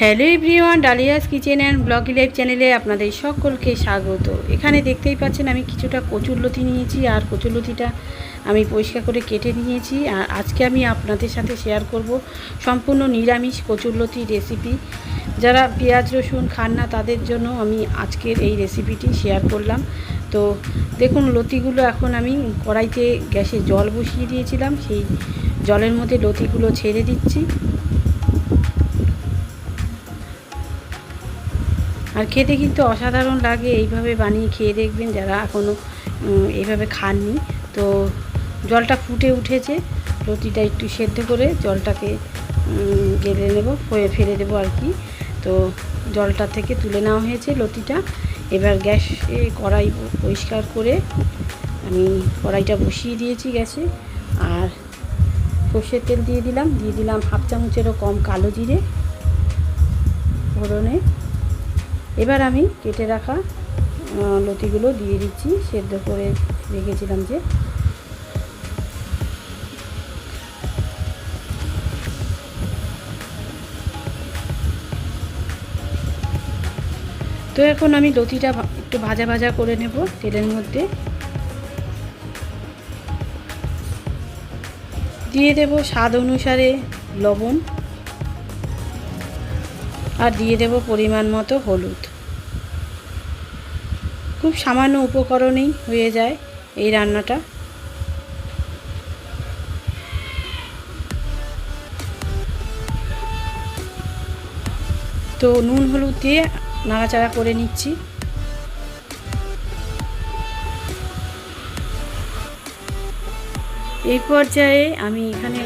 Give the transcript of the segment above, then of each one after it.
Hello everyone Dalia's kitchen and bloggy life চ্যানেলে আপনাদের সকলকে স্বাগত। এখানে দেখতেই পাচ্ছেন আমি কিছুটা কচুরলতি নিয়েছি আর কচুরলতিটা আমি পরিষ্কার করে কেটে নিয়েছি আর আজকে আমি আপনাদের সাথে শেয়ার করব সম্পূর্ণ নিরামিষ কচুরলতি রেসিপি যারা পেঁয়াজ, রসুন খান না, তাদের জন্য আমি আজকের এই রেসিপিটি শেয়ার করলাম। তো দেখুন, লতিগুলো এখন আমি কড়াইতে গ্যাসে জল বসিয়ে দিয়েছিলাম। সেই জলের মধ্যে লতিগুলো ছেড়ে দিচ্ছি। আর খেতে কিন্তু অসাধারণ লাগে। এইভাবে বানিয়ে খেয়ে দেখবেন যারা এখনও এইভাবে খাননি। তো জলটা ফুটে উঠেছে। রুটিটা একটু সেদ্ধ করে জলটাকে গেলে নেব ফেলে দেবো আর কি। তো জলটা থেকে তুলে নেওয়া হয়েছে লতিটা। এবার গ্যাস কড়াই পরিষ্কার করে আমি কড়াইটা বসিয়ে দিয়েছি গ্যাসে। আর সর্ষের তেল দিয়ে দিলাম। দিয়ে দিলাম হাফ চামচেরও কম কালো জিরে ফোড়নে। এবার আমি কেটে রাখা লতিগুলো দিয়ে দিচ্ছি, সেদ্ধ করে রেখেছিলাম যে। তো এখন আমি লতিটা একটু ভাজা ভাজা করে নেব তেলের মধ্যে। দিয়ে দেব স্বাদ অনুসারে লবণ। আর দিয়ে দেব পরিমাণ মতো হলুদ। খুব সামান্য উপকরণেই হয়ে যায় এই রান্নাটা। তো নুন, হলুদ দিয়ে নাড়াচাড়া করে নিচ্ছি। এই পর্যায়ে আমি এখানে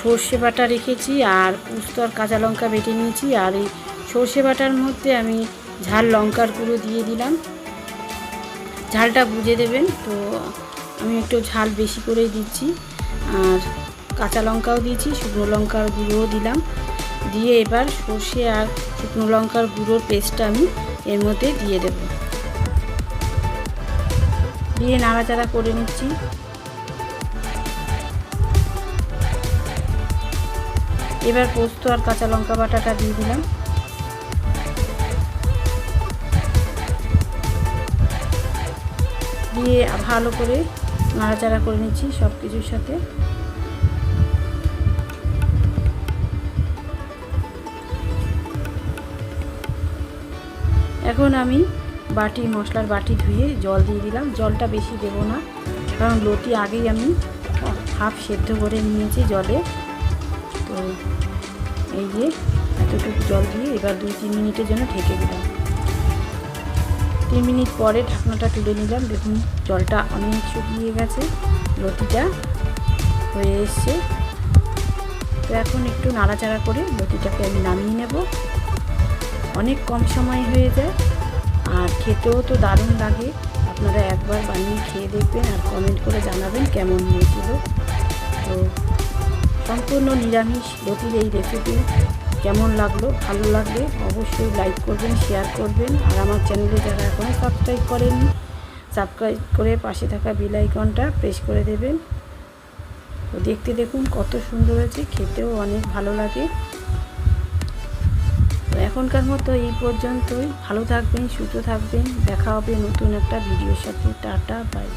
সর্ষে বাটা রেখেছি আর পুস্ত আর কাঁচা লঙ্কা বেটে নিয়েছি। আর এই সর্ষে বাটার মধ্যে আমি ঝাল লঙ্কার গুঁড়ো দিয়ে দিলাম। ঝালটা বুঝে দেবেন, তো আমি একটু ঝাল বেশি করেই দিচ্ছি। আর কাঁচা লঙ্কাও দিয়েছি, শুকনো লঙ্কার গুঁড়োও দিলাম। দিয়ে এবার সর্ষে আর শুকনো লঙ্কার গুঁড়োর পেস্টটা আমি এর মধ্যে দিয়ে দেব। দিয়ে নাড়াচাড়া করে নিচ্ছি। এবার পোস্ত আর কাঁচা লঙ্কা বাটাটা দিয়ে দিলাম। দিয়ে ভালো করে নাড়াচাড়া করে নিচ্ছি সব কিছুর সাথে। এখন আমি বাটি, মশলার বাটি ধুয়ে জল দিয়ে দিলাম। জলটা বেশি দেব না, কারণ লতি আগেই আমি হাফ সেদ্ধ করে নিয়েছি জলে। তো এই যে এতটুকু জল দিয়ে এবার দুই তিন মিনিটের জন্য ঢেকে দিলাম। তিন মিনিট পরে ঢাকনাটা তুলে নিলাম। দেখুন, জলটা অনেক শুকিয়ে গেছে, লতিটা হয়ে এসছে। তো এখন একটু নাড়াচাড়া করে লতিটাকে আমি নামিয়ে নেব। অনেক কম সময় হয়ে যায়, আর খেতেও তো দারুণ লাগে। আপনারা একবার বানিয়ে খেয়ে দেখবেন আর কমেন্ট করে জানাবেন কেমন হয়েছিল। তো সম্পূর্ণ নিরামিষ লতির এই রেসিপি কেমন লাগল, ভালো লাগলে অবশ্যই লাইক করবেন শেয়ার করবেন। আর আমার চ্যানেলে যারা এখনও সাবস্ক্রাইব করেননি সাবস্ক্রাইব করে পাশে থাকা বেল প্রেস করে দেবেন। তো দেখতে দেখুন কত সুন্দর হয়েছে, খেতেও অনেক ভালো লাগে। তো এখনকার মতো এই পর্যন্তই। ভালো থাকবেন, সুস্থ থাকবেন। দেখা হবে নতুন একটা ভিডিওর সাথে। Tata bye